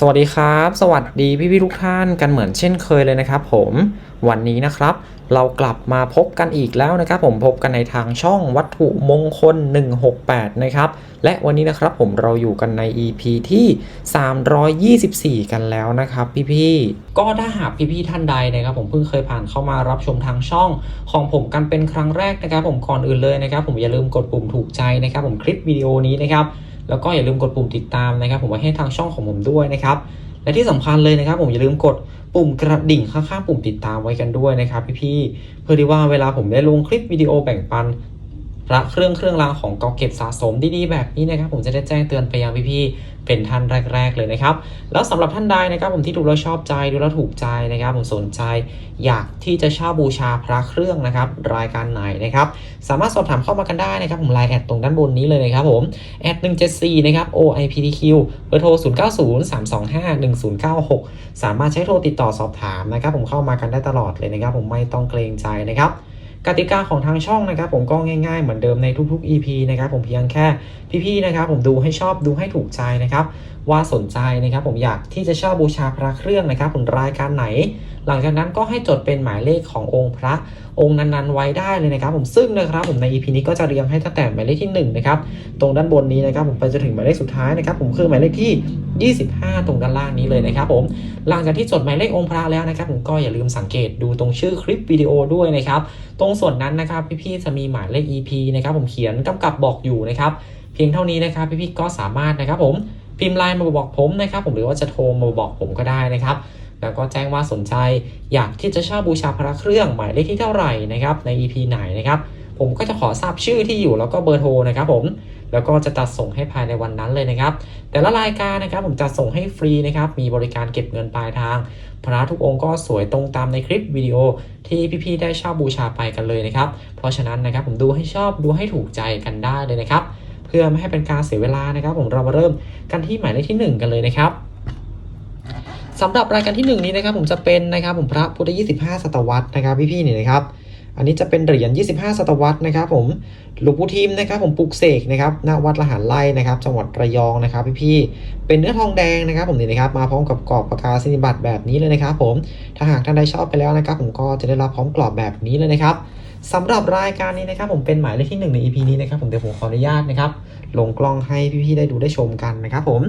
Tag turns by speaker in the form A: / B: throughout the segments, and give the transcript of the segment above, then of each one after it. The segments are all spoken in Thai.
A: สวัสดีครับ สวัสดีพี่พี่ทุกท่านกันเหมือนเช่นเคยเลยนะครับ ผมวันนี้นะครับ เรากลับมาพบกันอีกแล้วนะครับ ผมพบกันในทางช่องวัตถุมงคล 168 นะครับ และวันนี้นะครับผมเราอยู่กันใน EP ที่ 324 กันแล้วนะครับพี่พี่ๆก็ถ้าหากพี่พี่ๆท่านใดนะครับ ผมเพิ่งเคยผ่านเข้ามารับชมทางช่องของผมกันเป็นครั้งแรกนะครับ ผมก่อนอื่นเลยนะครับ ผมอย่าลืมกดปุ่มถูกใจนะครับ ผมคลิปวิดีโอนี้นะครับ แล้วก็อย่าลืมกดปุ่มติดตามนะครับ ผมไว้ให้ทางช่องของผมด้วยนะครับ และที่สำคัญเลยนะครับ ผมอย่าลืมกดปุ่มกระดิ่งข้างๆปุ่มติดตามไว้กันด้วยนะครับ พี่ๆเพื่อที่ว่าเวลาผมได้ลงคลิปวิดีโอแบ่งปัน พระเครื่องเครื่องรางของเก่าเก็บสะสมดีๆแบบนี้นะครับ ผมจะได้แจ้งเตือนไปยังพี่ๆเป็นท่านแรก ๆ เลยนะครับ แล้วสำหรับท่านใดนะครับ ผมที่ดูแล้วชอบใจดูแล้วถูกใจนะครับ ผมสนใจ อยากที่จะเช่าบูชาพระเครื่องนะครับ รายการไหนนะครับ สามารถสอบถามเข้ามากันได้นะครับ ผมไลน์แอดตรงด้านบนนี้เลยนะครับผมแอด174นะครับ OIPTQ เบอร์โทร 0903251096 สามารถใช้โทรติดต่อสอบถามนะครับ ผมเข้ามากันได้ตลอดเลยนะครับ ผมไม่ต้องเกรงใจนะครับ กติกาของทางช่องนะครับ ผมก็ง่ายๆเหมือนเดิมในทุกๆ EP นะครับผมเพียงแค่พี่ๆนะครับผมดูให้ชอบดูให้ถูกใจนะครับ ว่าสนใจนะครับ ผมอยากที่จะเช่าบูชาพระเครื่องนะครับผมรายการไหน หลังจากนั้นก็ให้จดเป็นหมายเลขขององค์พระองค์นั้นๆไว้ได้เลยนะครับ ผมซึ่งนะครับผมใน EP นี้ก็จะเรียงให้ตั้งแต่หมายเลขที่หนึ่งนะครับตรงด้านบนนี้นะครับ ผมไปจนถึงหมายเลขสุดท้ายนะครับ ผมคือหมายเลขที่ 25 ตรงด้านล่างนี้เลยนะครับ ผมหลังจากที่จดหมายเลของค์พระแล้วนะครับ ผมก็อย่าลืมสังเกตดูตรงชื่อคลิปวิดีโอด้วยนะครับ ตรงส่วนนั้นนะครับพี่ๆจะมีหมายเลข EP นะครับ ผมเขียนกำกับบอกอยู่นะครับ เพียงเท่านี้นะครับพี่ๆก็สามารถนะครับผม พิมพ์ไลน์มาบอกผมนะครับผมหรือว่าจะโทรมาบอกผมก็ได้นะครับแล้วก็แจ้งว่าสนใจอยากที่จะเช่าบูชาพระเครื่องหมายเลขที่เท่าไหร่นะครับใน EP ไหนนะครับผมก็จะขอทราบชื่อที่อยู่แล้วก็เบอร์โทรนะครับผมแล้วก็จะตัดส่งให้ภายในวันนั้นเลยนะครับ แต่ละรายการนะครับผมจะส่งให้ฟรีนะครับ มีบริการเก็บเงินปลายทาง พระทุกองค์ก็สวยตรงตามในคลิปวิดีโอที่พี่ๆได้เช่าบูชาไปกันเลยนะครับ เพราะฉะนั้นนะครับผมดูให้ชอบดูให้ถูกใจกันได้เลยนะครับ พื่อไม่ให้เป็นการเสียเวลานะครับ ผมเรามาเริ่มกันที่หมายเลขที่หนึ่งกันเลยนะครับสำหรับรายการที่ 1 นี้นะครับ ผมจะเป็นนะครับผมพระพุทธ25 ศตวรรษนะครับพี่ๆนี่นะครับ อันนี้จะเป็นเหรียญ 25 ศตวรรษนะครับผมหลวงปู่ทิมนะครับ ผมปลุกเสกนะครับณวัดละหารไร่นะครับจังหวัดระยองนะครับ พี่ๆเป็นเนื้อทองแดงนะครับ ผมนี่นะครับมาพร้อมกับกรอบประกาศนิบัตรแบบนี้เลยนะครับ ผมถ้าหากท่านใดชอบไปแล้วนะครับ ผมก็จะได้รับพร้อมกรอบแบบนี้เลยนะครับ สำหรับรายการนี้นะครับผมเป็นหมายเลขที่ 1 ใน EP นี้นะครับผมเดี๋ยวผมขออนุญาตนะครับลงกล้องให้พี่ๆได้ดูได้ชมกันนะครับผม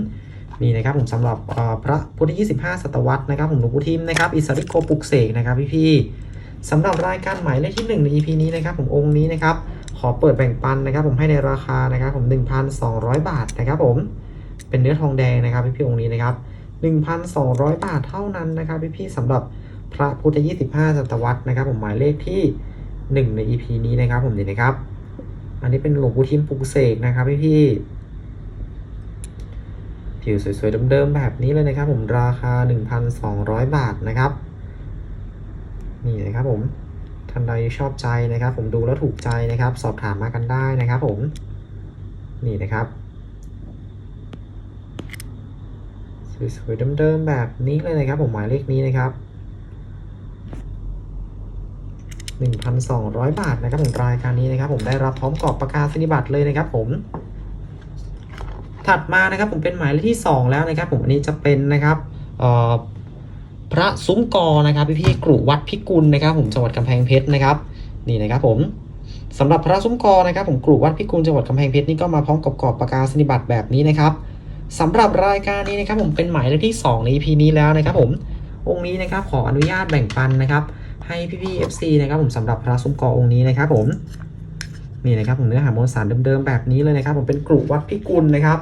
A: นี่นะครับผมสำหรับพระพุทธ25 ศตวรรษนะครับผมหลวงปู่ทิมนะครับอิสริโกปุกเสกนะครับพี่ๆสำหรับรายการหมายเลขที่ 1 ใน EP นี้นะครับผมองค์นี้นะครับขอเปิดแบ่งปันนะครับผมให้ในราคานะครับผม 1,200 บาทนะครับผมเป็นเนื้อทองแดงนะครับพี่ๆองค์นี้นะครับ1,200 บาทเท่านั้นนะครับพี่ๆสำหรับพระพุทธ25 ศตวรรษนะครับผมหมายเลขที่ 1ใน EP นี้นะครับ ผมนี่นะครับ อันนี้เป็นหลวงปู่ทิมปลุกเสกนะครับพี่ๆผิวสวยๆเดิมๆแบบนี้เลยนะครับ ผมราคา 1,200 บาทนะครับ นี่นะครับผมท่านใดชอบใจนะครับ ผมดูแล้วถูกใจนะครับ สอบถามมากันได้นะครับ ผมนี่นะครับสวยๆเดิมๆแบบนี้เลยนะครับ ผมหมายเลขนี้นะครับ 1,200 บาทนะครับผมรายการนี้นะครับผมได้รับพร้อมกรอบประกาศนียบัตรเลยนะครับผม ถัดมานะครับผมเป็นหมายเลขที่ 2 แล้วนะครับ ผมอันนี้จะเป็นนะครับพระซุ้มกอนะครับพี่พี่กรุวัดพิกุลนะครับ ผมจังหวัดกำแพงเพชรนะครับ นี่นะครับผมสำหรับพระซุ้มกอนะครับ ผมกรุวัดพิกุลจังหวัดกำแพงเพชรนี่ก็มาพร้อมกับกรอบประกาศนียบัตรแบบนี้นะครับสำหรับรายการนี้นะครับ ผมเป็นหมายเลขที่2ใน EP นี้แล้วนะครับ ผมองค์นี้นะครับขออนุญาตแบ่งปันนะครับ ให้พี่พี่ๆ FC นะครับผมสำหรับพระซุ้มกอองค์นี้นะครับผมนี่นะครับผมเนื้อหามวลสารเดิมๆแบบนี้เลยนะครับ ผมเป็นกรุวัดพิกุลนะครับ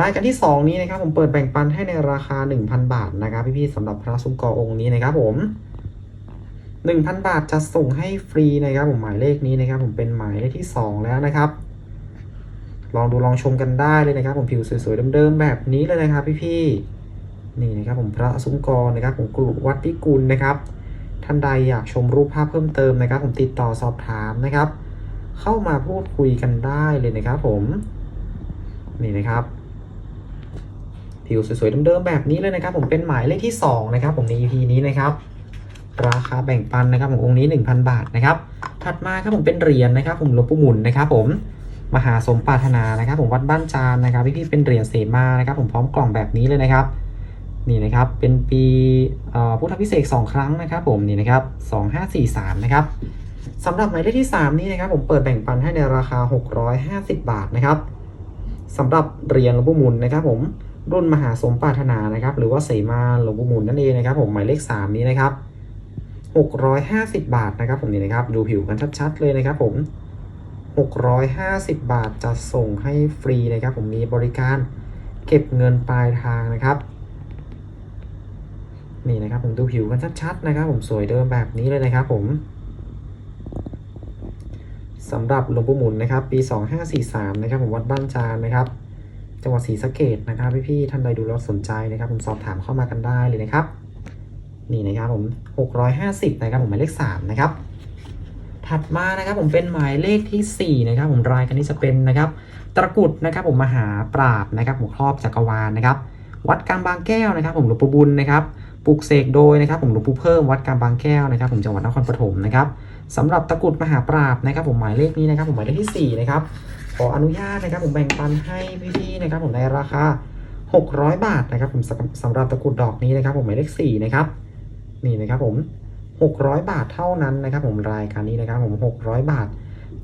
A: รายการที่ 2 นี้นะครับผมเปิดแบ่งปันให้ในราคา 1,000 บาทนะครับพี่ๆสำหรับพระซุ้มกอองค์นี้นะครับผม 1,000 บาทจะส่งให้ฟรีนะครับผมหมายเลขนี้นะครับ ผมเป็นหมายเลขที่ 2 แล้วนะครับ ลองดูลองชมกันได้เลยนะครับ ผมผิวสวยๆเดิมๆแบบนี้เลยนะครับ พี่ๆนี่นะครับผมพระซุ้มกอนะครับผมกรุวัดพิกุลนะครับ ท่านใดอยากชมรูปภาพเพิ่มเติมนะครับ ผมติดต่อสอบถามนะครับ เข้ามาพูดคุยกันได้เลยนะครับผมนี่นะครับผิวสวยๆเดิมๆแบบนี้เลยนะครับ ผมเป็นหมายเลขที่ 2 นะครับ ผมใน EP นี้นะครับราคาแบ่งปันนะครับขององค์นี้ 1,000 บาทนะครับ ถัดมาครับผมเป็นเหรียญนะครับ ผมหลวงปู่หมุนนะครับ ผมมหาสมปรารถนานะครับ ผมวัดบ้านจานนะครับพี่ๆเป็นเหรียญเสมานะครับ ผมพร้อมกล่องแบบนี้เลยนะครับ นี่นะครับเป็นปีพุทธพิเศษกสองครั้งนะครับผมนี่นะครับสองห้าสี่สามนะครับสำหรับหมายเลขที่ 3 นี้นะครับผมเปิดแบ่งปันให้ในราคา 650 บาทนะครับสำหรับเหรียญหลวงปู่มุนนะครับผมรุ่นมหาสมปรารถนานะครับหรือว่าเสมาหลวงปู่มุนนั่นเองนะครับผมหมายเลข 3 นี้นะครับ650 บาทนะครับผมนี่นะครับดูผิวกันชัดๆเลยนะครับผม650 บาทจะส่งให้ฟรีนะครับผมมีบริการเก็บเงินปลายทางนะครับ นี่นะครับผมดูผิวกันชัดๆนะครับ ผมสวยเดิมแบบนี้เลยนะครับผมสำหรับหลวงปู่หมุนนะครับ ปี 2543 นะครับ ผมวัดบ้านจานนะครับ จังหวัดศรีสะเกดนะครับ พี่ๆท่านใดดูแล้วสนใจนะครับ ผมสอบถามเข้ามากันได้เลยนะครับ นี่นะครับผม 650 นะครับผมหมายเลข 3 นะครับ ถัดมานะครับผมเป็นหมายเลขทีสี่4 นะครับ ผมรายกันนี้จะเป็นนะครับ ตะกุดนะครับ ผมมหาปราบนะครับผมครอบจักรวาลนะครับ วัดกลางบางแก้วนะครับ ผมหลวงปู่บุญนะครับ ปลูกเสกโดยนะครับผมหลวงปู่เพิ่มวัดกางบางแก้วนะครับผมจังหวัดนครปฐมนะครับสำหรับตะกรุดมหาปราบนะครับ ผมหมายเลขนี้นะครับ ผมหมายเลขที่สี่นะครับขออนุญาตนะครับผมแบ่งปันให้พี่ๆนะครับ ผมในราคา 600 บาทนะครับผมสำหรับตะกรุดดอกนี้นะครับ ผมหมายเลขสี่นะครับนี่นะครับผม600 บาทเท่านั้นนะครับ ผมรายการนี้นะครับ ผม 600 บาท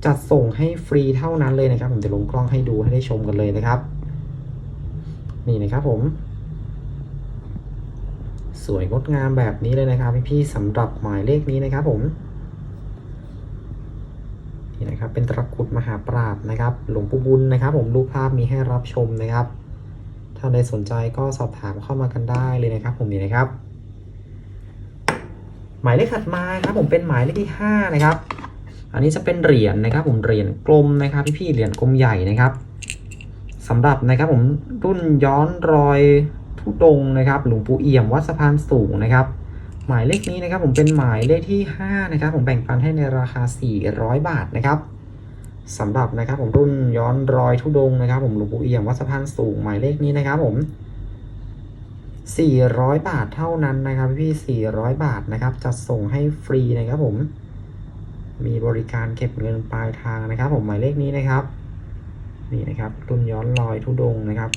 A: จัดส่งให้ฟรีเท่านั้นเลยนะครับ ผมจะลงกล้องให้ดูให้ได้ชมกันเลยนะครับ นี่นะครับผม สวยงดงามแบบนี้เลยนะครับพี่ๆสำหรับหมายเลขนี้นะครับผมนี่นะครับเป็นตะกุดมหาปราบนะครับ หลวงปู่บุญนะครับ ผมรูปภาพมีให้รับชมนะครับ ถ้าใดสนใจก็สอบถามเข้ามากันได้เลยนะครับ ผมนี่นะครับ หมายเลขถัดมาครับ ผมเป็นหมายเลขที่ห้านะครับ อันนี้จะเป็นเหรียญนะครับ ผมเหรียญกลมนะครับ พี่ๆเหรียญกลมใหญ่นะครับสำหรับนะครับผมรุ่นย้อนรอย ทุดงนะครับ หลวงปู่เอี่ยมวัดสะพานสูงนะครับ หมายเลขนี้นะครับผมเป็นหมายเลขที่ 5 นะครับ ผมแบ่งปันให้ในราคา 400 บาทนะครับสำหรับนะครับผมรุ่นย้อนรอยทุดงนะครับ ผมหลวงปู่เอี่ยมวัดสะพานสูงหมายเลขนี้นะครับผม 400 บาทเท่านั้นนะครับพี่ 400 บาทนะครับจะส่งให้ฟรีนะครับผม มีบริการเก็บเงินปลายทางนะครับ ผมหมายเลขนี้นะครับ นี่นะครับรุ่นย้อนรอยทุดงนะครับ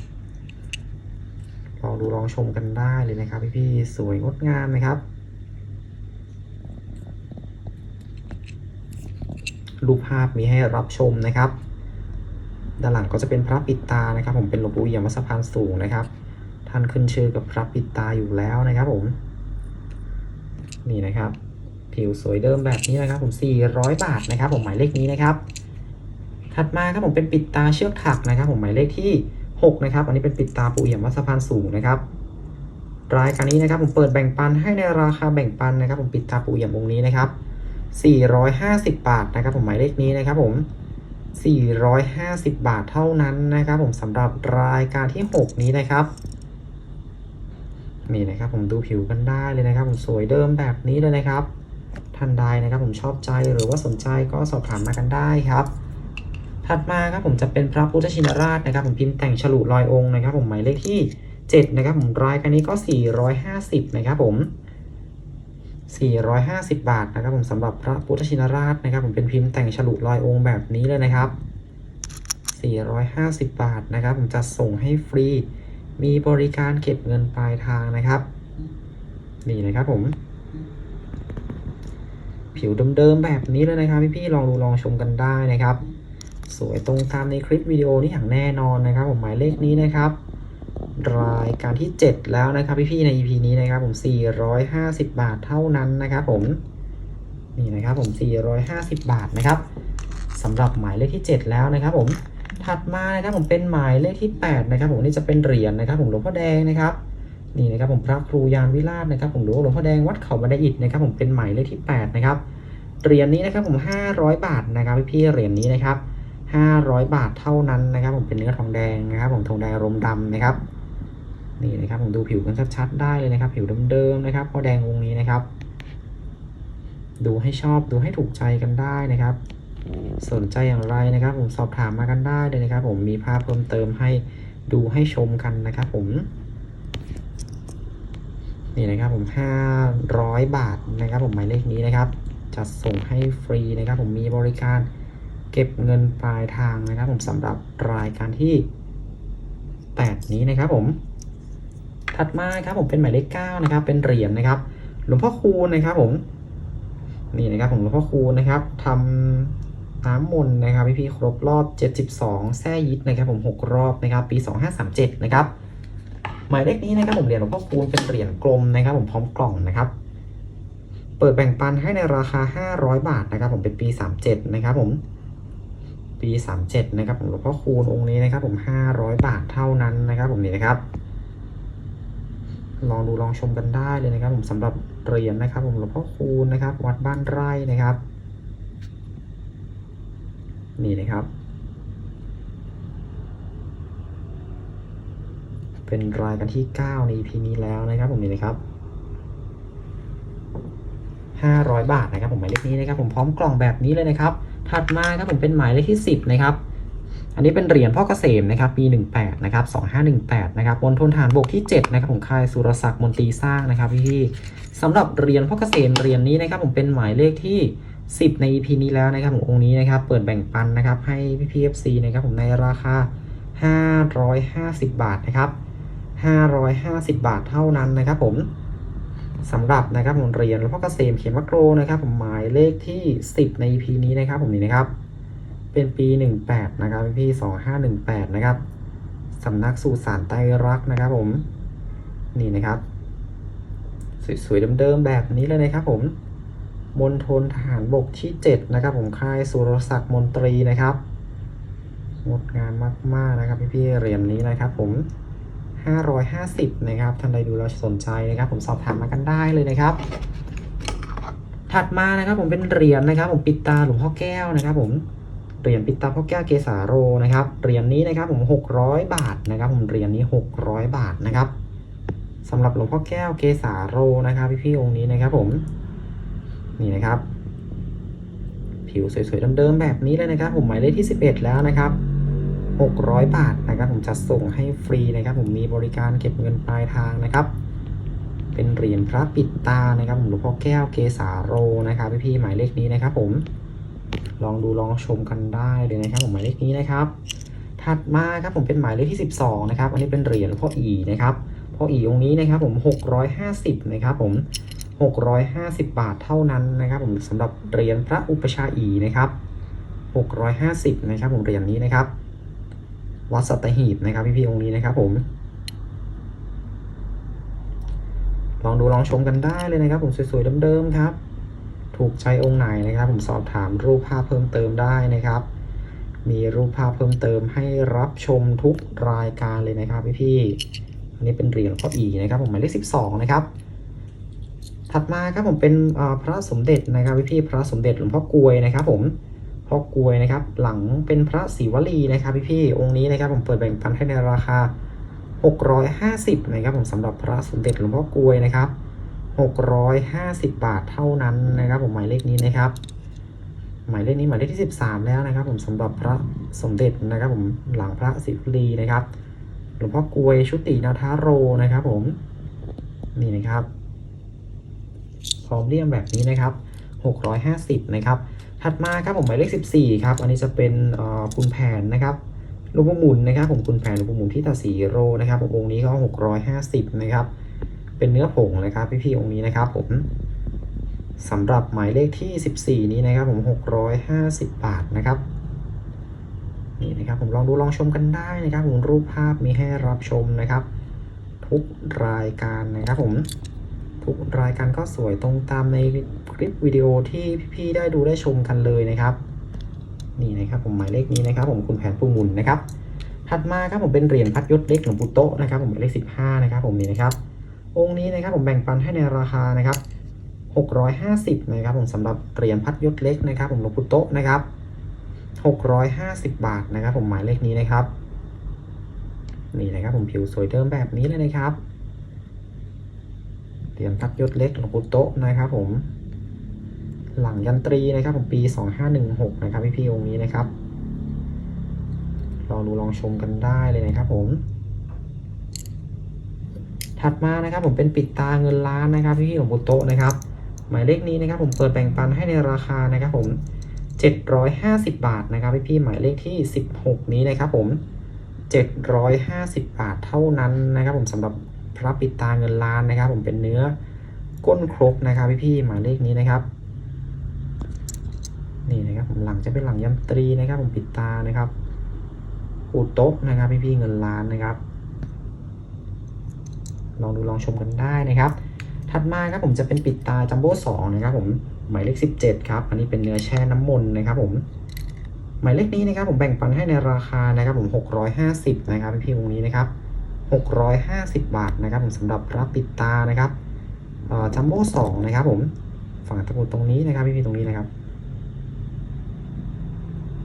A: ลองดูลองชมกันได้เลยนะครับพี่ๆสวยงดงามนะครับ รูปภาพมีให้รับชมนะครับ ด้านหลังก็จะเป็นพระปิดตานะครับ ผมเป็นหลวงปู่เอี่ยมวัดสะพานสูงนะครับ ท่านขึ้นชื่อกับพระปิดตาอยู่แล้วนะครับผม นี่นะครับ ผิวสวยเดิมแบบนี้นะครับ ผม 400 บาทนะครับ ผมหมายเลขนี้นะครับ ถัดมาครับผมเป็นปิดตาเชือกถักนะครับ ผมหมายเลขที่ 6นะครับ อันนี้เป็นปิดตาปูเอี่ยมวัดสะพานสูงนะครับ รายการนี้นะครับผมเปิดแบ่งปันให้ในราคาแบ่งปันนะครับ ผมปิดตาปูเอี่ยมองนี้นะครับ 450 บาทนะครับ ผมหมายเลขนี้นะครับผม 450 บาทเท่านั้นนะครับ ผมสำหรับรายการที่ 6 นี้นะครับนี่นะครับผมดูผิวกันได้เลยนะครับ ผมสวยเดิมแบบนี้เลยนะครับท่านใดนะครับผมชอบใจหรือว่าสนใจก็สอบถามมากันได้ครับ ถัดมาครับผมจะเป็นพระพุทธชินราชนะครับ ผมพิมพ์แต่งฉลุลอยองค์นะครับ ผมหมายเลขที่ 7 นะครับ ผมรายการนี้ก็ 450 นะครับผม 450 บาทนะครับ ผมสำหรับพระพุทธชินราชนะครับ ผมเป็นพิมพ์แต่งฉลุลอยองค์แบบนี้เลยนะครับ 450 บาทนะครับ ผมจะส่งให้ฟรี มีบริการเก็บเงินปลายทางนะครับ นี่นะครับผมผิวเดิมๆแบบนี้เลยนะครับพี่ๆลองดูลองชมกันได้นะครับ สวยตรงตามในคลิปวิดีโอนี้อย่างแน่นอนนะครับ ผมหมายเลขนี้นะครับ รายการที่ 7 แล้วนะครับพี่ๆใน EP นี้นะครับ ผม 450 บาทเท่านั้นนะครับ ผมนี่นะครับผม 450 บาทนะครับสำหรับหมายเลขที่ 7 แล้วนะครับ ผมถัดมานะครับผมเป็นหมายเลขที่ 8 นะครับ ผมนี่จะเป็นเหรียญนะครับ ผมหลวงพ่อแดงนะครับนี่นะครับผมพระครูยานวิราชนะครับ ผมหรือว่าหลวงพ่อแดงวัดเขาบันไดอิฐนะครับ ผมเป็นหมายเลขที่ 8 นะครับเหรียญนี้นะครับผม 500 บาทนะครับพี่ๆเหรียญนี้นะครับ 500 บาทเท่านั้นนะครับ ผมเป็นเนื้อทองแดงนะครับผมทองแดงรมดำนะครับ นี่นะครับผมดูผิวกันชัดๆได้เลยนะครับ ผิวเดิมๆนะครับพอแดงองค์นี้นะครับ ดูให้ชอบดูให้ถูกใจกันได้นะครับ สนใจอย่างไรนะครับ ผมสอบถามมากันได้เลยนะครับ ผมมีภาพเพิ่มเติมให้ดูให้ชมกันนะครับ ผม นี่นะครับผม500 บาทนะครับ ผมหมายเลขนี้นะครับจัดส่งให้ฟรีนะครับ ผมมีบริการ ก็บเงินปลายทางนะครับผมสำหรับรายการที่ 8 นี้นะครับผม ถัดมาครับผมเป็นหมายเลขเก้านะครับ เป็นเหรียญนะครับ หลวงพ่อคูณนะครับผม นี่นะครับผมหลวงพ่อคูณนะครับทำน้ำมนต์นะครับพี่พี่ครบรอบ 72แท่ยิดนะครับ ผม 6 รอบนะครับ ปี 2537 นะครับ หมายเลขนี้นะครับผมเหรียญหลวงพ่อคูณเป็นเหรียญกลมนะครับ ผมพร้อมกล่องนะครับเปิดแบ่งปันให้ในราคา 500 บาทนะครับ ผมเป็นปี 37 นะครับผม ปี 37 นะครับผมหลวงพ่อคูณองค์นี้นะครับ ผม 500 บาทเท่านั้นนะครับ ผมนี่นะครับ ลองดูลองชมกันได้เลยนะครับ ผมสำหรับเหรียญนะครับ ผมหลวงพ่อคูณนะครับ วัดบ้านไร่นะครับ นี่นะครับ เป็นรายกันที่ 9 ใน EP นี้แล้วนะครับ ผมนี่นะครับ500 บาทนะครับผมหมายเลขนี้นะครับ ผมพร้อมกล่องแบบนี้เลยนะครับ ถัดมาครับผมเป็นหมายเลขที่ 10 นะครับ อันนี้เป็นเหรียญพ่อเกษมนะครับปี 18 นะครับ 2518 นะครับมณฑลฐานบกที่ 7 นะครับผมค่ายสุรศักดิ์มนตรีสร้างนะครับพี่ๆสำหรับเหรียญพ่อเกษมเหรียญนี้นะครับผมเป็นหมายเลขที่ 10 ใน EP นี้แล้วนะครับผมองค์นี้นะครับเปิดแบ่งปันนะครับให้พี่ๆ FC นะครับผมในราคา 550 บาทนะครับ550 บาทเท่านั้นนะครับผม สำหรับนะครับผมเรียญหลวงพ่อเกษมเขมะโกรนะครับผมหมายเลขที่ 10 ใน EP นี้นะครับผมนี่นะครับ เป็นปี 18 นะครับพี่2518 นะครับสำนักสู่สารไตรรักนะครับผมนี่นะครับ สวยๆเดิมๆแบบนี้เลยนะครับผมมณฑลทหารบกที่ 7 นะครับ ผมค่ายสุรศักดิ์มนตรีนะครับงดงามมากๆนะครับพี่ๆเหรียญนี้นะครับผม 550 นะครับท่านใดดูแล้วสนใจนะครับ ผมสอบถามมากันได้เลยนะครับ ถัดมานะครับผมเป็นเหรียญนะครับ ผมปิดตาหลวงพ่อแก้วนะครับ ผมเหรียญปิดตาพ่อแก้วเกสาโรนะครับเหรียญนี้นะครับผม 600 บาทนะครับ ผมเหรียญนี้ 600 บาทนะครับสำหรับหลวงพ่อแก้วเกสาโรนะครับ พี่ๆองค์นี้นะครับ ผมนี่นะครับ ผิวสวยๆเดิมๆแบบนี้เลยนะครับ ผมหมายเลขที่ 11 แล้วนะครับ 600 บาทนะครับ ผมจะส่งให้ฟรีนะครับ ผมมีบริการเก็บเงินปลายทางนะครับ เป็นเหรียญพระปิดตานะครับผมหลวงพ่อแก้วเกสาโรนะครับพี่ๆหมายเลขนี้นะครับ ผม ลองดูลองชมกันได้เลยนะครับ ผมหมายเลขนี้นะครับ ถัดมาครับผมเป็นหมายเลขที่ 12 นะครับ อันนี้เป็นเหรียญพ่ออีนะครับพ่ออีองนี้นะครับ ผม650นะครับ ผม 650 บาทเท่านั้นนะครับ ผมสำหรับเหรียญพระอุปชาอีนะครับ650 นะครับ ผมเหรียญนี้นะครับ วัดสัตหีบนะครับพี่ๆองค์นี้นะครับผมลองดูลองชมกันได้เลยนะครับ ผมสวยๆเดิมๆครับ ถูกใจองค์ไหนนะครับ ผมสอบถามรูปภาพเพิ่มเติมได้นะครับ มีรูปภาพเพิ่มเติมให้รับชมทุกรายการเลยนะครับพี่ๆอันนี้เป็นเหรียญพ่ออีนะครับผมหมายเลขสิบสองนะครับถัดมาครับผมเป็นพระสมเด็จนะครับพี่ๆพระสมเด็จหลวงพ่อกลวยนะครับ ผม พ่อกวยนะครับ หลังเป็นพระศิวลีนะครับพี่ๆองค์นี้นะครับผมเปิดแบ่งปันให้ในราคา 650นะครับผมสำหรับพระสมเด็จหลวงพ่อกวยนะครับ 650 บาทเท่านั้นนะครับผมหมายเลขนี้นะครับ หมายเลขนี้หมายเลขที่ 13 แล้วนะครับ ผมสำหรับพระสมเด็จนะครับผมหลังพระศิวลีนะครับหลวงพ่อกวยชุตินาทาโรนะครับ ผมนี่นะครับพร้อมเลี่ยมแบบนี้นะครับ 650 นะครับ ถัดมาครับผมหมายเลข 14 ครับ อันนี้จะเป็นคุณแผนนะครับหลวงพ่หมุนนะครับ ผมคุณแผนหลวงพ่หมุนที่ตาสีโรนะครับผมองค์นี้ก็ 650 นะครับ เป็นเนื้อผงนะครับ พี่ๆองค์นี้นะครับ ผมสำหรับหมายเลขที่ 14 นี้นะครับ ผม 650 บาทนะครับนี่นะครับผมลองดูลองชมกันได้นะครับ ผมรูปภาพมีให้รับชมนะครับ ทุกรายการนะครับผม ทุกรายการก็สวยตรงตามในคลิปวิดีโอที่พี่ๆได้ดูได้ชมกันเลยนะครับ นี่นะครับผมหมายเลขนี้นะครับ ผมคุณแผนปูมุนนะครับ ถัดมาครับผมเป็นเหรียญพัดยศเล็กหลวงปู่โตะนะครับ ผมหมายเลข15นะครับ ผมนี่นะครับ องค์นี้นะครับผมแบ่งปันให้ในราคานะครับ650นะครับ ผมสำหรับเหรียญพัดยศเล็กนะครับ ผมหลวงปู่โตะนะครับ650บาทนะครับ ผมหมายเลขนี้นะครับ นี่นะครับผมผิวสวยเดิมแบบนี้เลยนะครับ เหรียญพัดยศเล็กหลวงปู่โตะนะครับผม หลังยันตรีนะครับผมปี 2516 นะครับพี่ๆองค์นี้นะครับลองดูลองชมกันได้เลยนะครับผม ถัดมานะครับผมเป็นปิดตาเงินล้านนะครับพี่ๆหลวงปู่โตะนะครับ หมายเลขนี้นะครับ ผมเปิดแบ่งปันให้ในราคานะครับผม750 บาทนะครับพี่ๆหมายเลขที่ 16 นี้นะครับผม750 บาทเท่านั้นนะครับผมสำหรับ พระปิดตาเงินล้านนะครับ ผมเป็นเนื้อก้นครกนะครับพี่ๆหมายเลขนี้นะครับนี่นะครับผมหลังจะเป็นหลังยันตรีนะครับ ผมปิดตานะครับปูโต๊ะนะครับพี่ๆเงินล้านนะครับ ลองดูลองชมกันได้นะครับ ถัดมาครับผมจะเป็นปิดตาจัมโบ้สองนะครับ ผมหมายเลขสิบเจ็ดครับอันนี้เป็นเนื้อแช่น้ำมนต์นะครับ ผมหมายเลขนี้นะครับผมแบ่งปันให้ในราคานะครับผมหกร้อยห้าสิบนะครับพี่ๆวงนี้นะครับ หกร้อยห้าสิบบาทนะครับผมสำหรับรับปิดตานะครับจัมโบ้สองนะครับผมฝั่งตะกุดตรงนี้นะครับพี่ๆตรงนี้นะครับ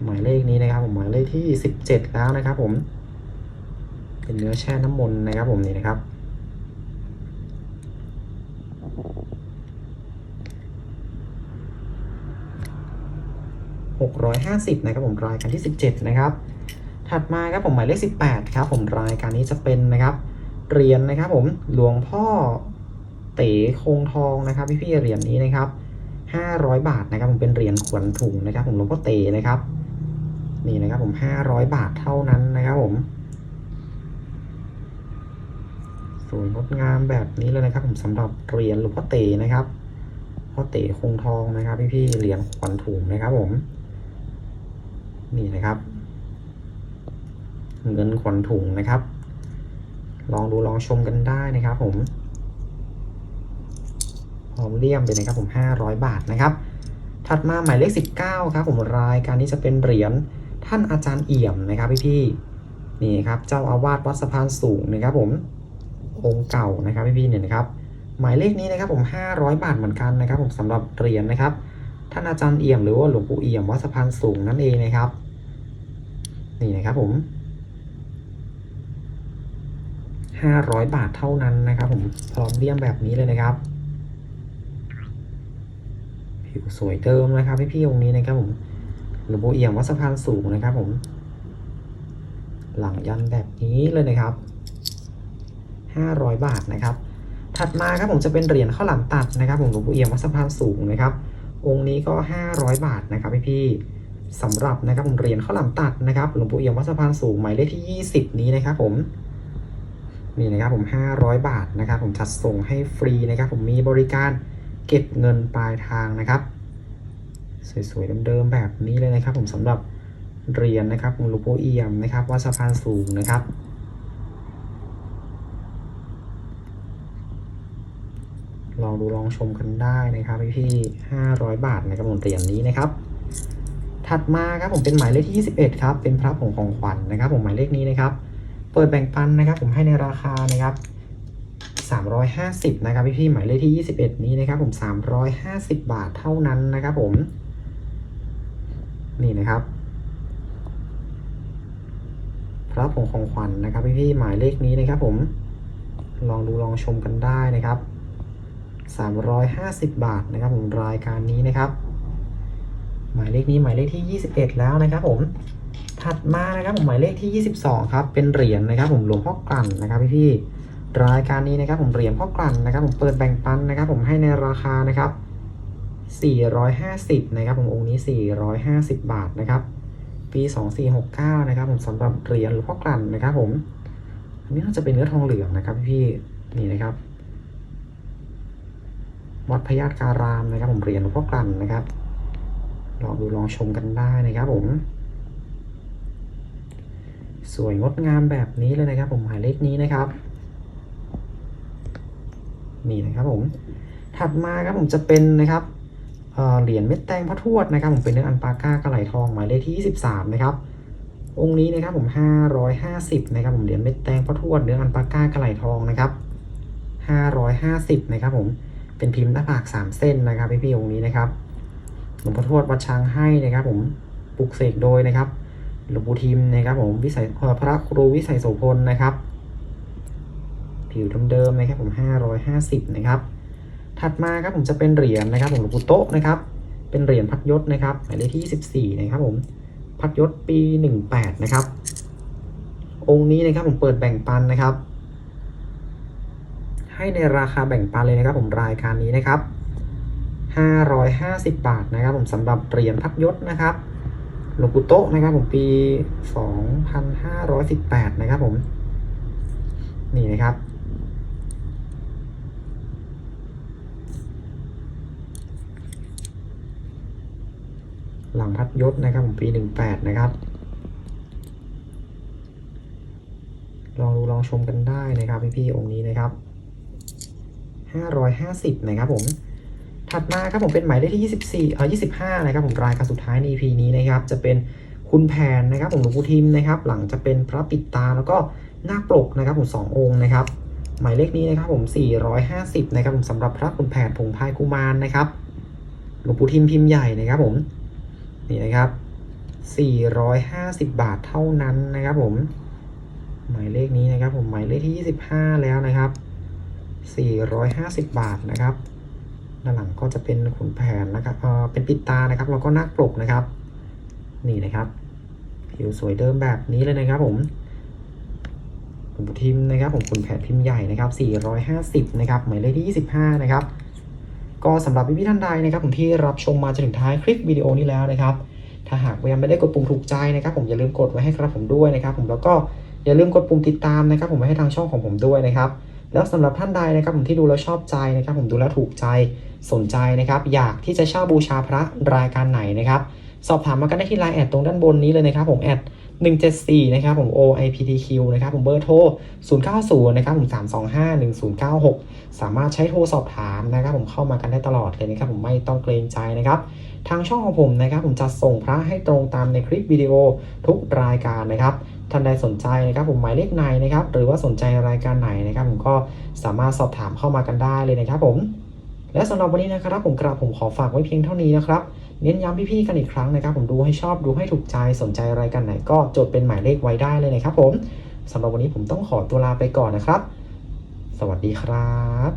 A: หมายเลขนี้นะครับ ผมหมายเลขที่สิบเจ็ดแล้วนะครับ ผม เป็นเนื้อแช่น้ำมนต์นะครับ ผมนี่นะครับ650 นะครับผมรายการที่ 17 นะครับ ถัดมาครับผมหมายเลข 18 ครับผมรายการนี้จะเป็นนะครับเหรียญนะครับผมหลวงพ่อเต๋คงทองนะครับพี่ๆเหรียญนี้นะครับ 500 บาทนะครับผมเป็นเหรียญขวัญถุงนะครับ ผมหลวงพ่อเต๋นะครับนี่นะครับผม 500 บาทเท่านั้นนะครับผมสวยงดงามแบบนี้เลยนะครับ ผมสำหรับเหรียญหลวงพ่อเต๋นะครับพ่อเต๋คงทองนะครับ พี่ๆเหรียญขวัญถุงนะครับผมนี่นะครับ เงินขวัญถุงนะครับ ลองดูลองชมกันได้นะครับผมพร้อมเลี่ยมเลยนะครับผม500 บาทนะครับ ถัดมาหมายเลข 19ครับผมรายการนี้จะเป็นเหรียญท่านอาจารย์เอี่ยมนะครับพี่ๆนี่ครับเจ้าอาวาสวัดสะพานสูงนะครับผมองค์เก่านะครับพี่ๆเนี่ยนะครับ หมายเลขนี้นะครับผม 500 บาทเหมือนกันนะครับ ผมสำหรับเหรียญนะครับ ท่านอาจารย์เอี่ยมหรือว่าหลวงปู่เอี่ยมวัดสะพานสูงนั่นเองนะครับ นี่นะครับผม 500 บาทเท่านั้นนะครับ ผมพร้อมเลี่ยมแบบนี้เลยนะครับ ผิวสวยเติมนะครับพี่ๆองค์นี้นะครับผมหลวงปู่เอี่ยมวัดสะพานสูงนะครับ ผม หลังยันแบบนี้เลยนะครับ 500 บาทนะครับ ถัดมาครับผมจะเป็นเหรียญข้าวหลามตัดนะครับ ผมหลวงปู่เอี่ยมวัดสะพานสูงนะครับ องค์นี้ก็ 500 บาทนะครับพี่ๆสำหรับนะครับผมเหรียญข้าวหลามตัดนะครับหลวงปู่เอี่ยมวัดสะพานสูงหมายเลขที่ 20 นี้นะครับผม นี่นะครับผม 500 บาทนะครับ ผมจัดส่งให้ฟรีนะครับ ผมมีบริการเก็บเงินปลายทางนะครับ สวยๆเดิมๆแบบนี้เลยนะครับ ผมสำหรับเหรียญนะครับของลวงปู่เอี่ยมนะครับวัดสะพานสูงนะครับลองดูลองชมกันได้นะครับพี่พี่ห้าร้อยบาทนะครับผมเหรียญนี้นะครับ ถัดมาครับผมเป็นหมายเลขที่ 21 ครับ เป็นพระผงของขวัญนะครับ ผมหมายเลขนี้นะครับ เปิดแบ่งปันนะครับ ผมให้ในราคานะครับ350นะครับพี่พี่หมายเลขที่ 21 นี้นะครับ ผม 350 บาทเท่านั้นนะครับผม นี่นะครับ พระผงของขวัญนะครับพี่พี่หมายเลขนี้นะครับ ผม ลองดูลองชมกันได้นะครับ 350 บาทนะครับ ผมรายการนี้นะครับ หมายเลขนี้หมายเลขที่ 21 แล้วนะครับผม ถัดมานะครับผมหมายเลขที่ 22 ครับ เป็นเหรียญนะครับ ผมหลวงพ่อกลั่นนะครับพี่พี่รายการนี้นะครับผมเหรียญพ่อกลั่นนะครับ ผมเปิดแบ่งปันนะครับ ผมให้ในราคานะครับ 450 นะครับ ผมองค์นี้ 450 บาทนะครับ ปี 2469 นะครับ ผมสำหรับเหรียญหลวงพ่อกลั่นนะครับ ผมอันนี้น่าจะเป็นเนื้อทองเหลืองนะครับพี่นี่นะครับวัดพญาตการามนะครับ ผมเหรียญหลวงพ่อกลั่นนะครับลองดูลองชมกันได้นะครับผม สวยงดงามแบบนี้เลยนะครับ ผมหมายเลขนี้นะครับ นี่นะครับผมถัดมาครับผมจะเป็นนะครับเเหรียญเม็ดแตงพระทวดนะครับ ผมเป็นเนื้ออันปาก้ากระไหลทองหมายเลขที่ 23 นะครับ องค์นี้นะครับผม 550 นะครับผมเหรียญเม็ดแตงพระทวดเนื้ออันปาก้ากระไหลทองนะครับ 550 นะครับผมเป็นพิมพ์หน้าผาก 3 เส้นนะครับพี่ๆองค์นี้นะครับหลวงพ่อทวดวัดช้างให้นะครับ ผมปลุกเสกโดยนะครับ หลวงปู่ทิมนะครับผมวิสัยเอ่อพระครูวิสัยโสพลนะครับ ผิวเดิมๆนะครับผม 550 นะครับ ถัดมาครับผมจะเป็นเหรียญนะครับผมหลวงปู่โต๊ะนะครับ เป็นเหรียญพัดยศนะครับหมายเลขที่ 24 นะครับผมพัดยศปี 18 นะครับ องค์นี้นะครับผมเปิดแบ่งปันนะครับ ให้ในราคาแบ่งปันเลยนะครับผมรายการนี้นะครับ550 บาทนะครับผมสำหรับเหรียญพัดยศนะครับ หลวงปู่โตะนะครับผมปี 2518 นะครับผม นี่นะครับ หลังพัดยศนะครับผมปี 18 นะครับ ลองดูลองชมกันได้นะครับพี่ๆองค์นี้นะครับ 550 นะครับผม ถัดมาครับผมเป็นหมายเลขที่ 24เอ่อ25 นะครับผมรายการสุดท้ายใน EP นี้นะครับ จะเป็นคุณแผนนะครับผมหลวงปู่ทิมนะครับ หลังจะเป็นพระปิดตาแล้วก็นาคปลกนะครับผมสององค์นะครับ หมายเลขนี้นะครับผม 450 นะครับผมสำหรับพระคุณแผนผงพายกุมารนะครับหลวงปู่ทิมพิมพ์ใหญ่นะครับผมนี่นะครับ 450 บาทเท่านั้นนะครับผม หมายเลขนี้นะครับผมหมายเลขที่ 25 แล้วนะครับ 450 บาทนะครับ ด้านหลังก็จะเป็นขุนแผนนะครับเอ่อเป็นปิดตานะครับแล้วก็นาคปลกนะครับ นี่นะครับ ผิวสวยเดิมแบบนี้เลยนะครับ ผมหลวงปู่ทิมนะครับ ผมขุนแผนพิมพ์ใหญ่นะครับ450นะครับหมายเลขที่ 25 นะครับก็สำหรับพี่ๆท่านใดนะครับผมที่รับชมมาจนถึงท้ายคลิปวิดีโอนี้แล้วนะครับ ถ้าหากยังไม่ได้กดปุ่มถูกใจนะครับ ผมอย่าลืมกดไว้ให้ครับผมด้วยนะครับ ผมแล้วก็อย่าลืมกดปุ่มติดตามนะครับ ผมไว้ให้ทางช่องของผมด้วยนะครับ แล้วสำหรับท่านใดนะครับผมที่ดูแล้วชอบใจนะครับผมดูแล้วถูกใจสนใจนะครับ อยากที่จะเช่าบูชาพระรายการไหนนะครับ สอบถามมากันได้ที่ไลน์แอดตรงด้านบนนี้เลยนะครับผมแอด174 นะครับผม OIPTQ นะครับผมเบอร์โทร 090 นะครับผม 325 1096 สามารถใช้โทรสอบถามนะครับผมเข้ามากันได้ตลอดเลยนะครับผมไม่ต้องเกรงใจนะครับ ทางช่องของผมนะครับผมจะส่งพระให้ตรงตามในคลิปวิดีโอทุกรายการนะครับ ท่านใดสนใจนะครับผมหมายเลขไหนนะครับหรือว่าสนใจรายการไหนนะครับผมก็สามารถสอบถามเข้ามากันได้เลยนะครับผมและสำหรับวันนี้นะครับผมกระผมขอฝากไว้เพียงเท่านี้นะครับเน้นย้ำพี่ๆกันอีกครั้งนะครับ ผมดูให้ชอบดูให้ถูกใจสนใจรายการไหน ก็จดเป็นหมายเลขไว้ได้เลยนะครับผมสำหรับวันนี้ผมต้องขอตัวลาไปก่อนนะครับ สวัสดีครับ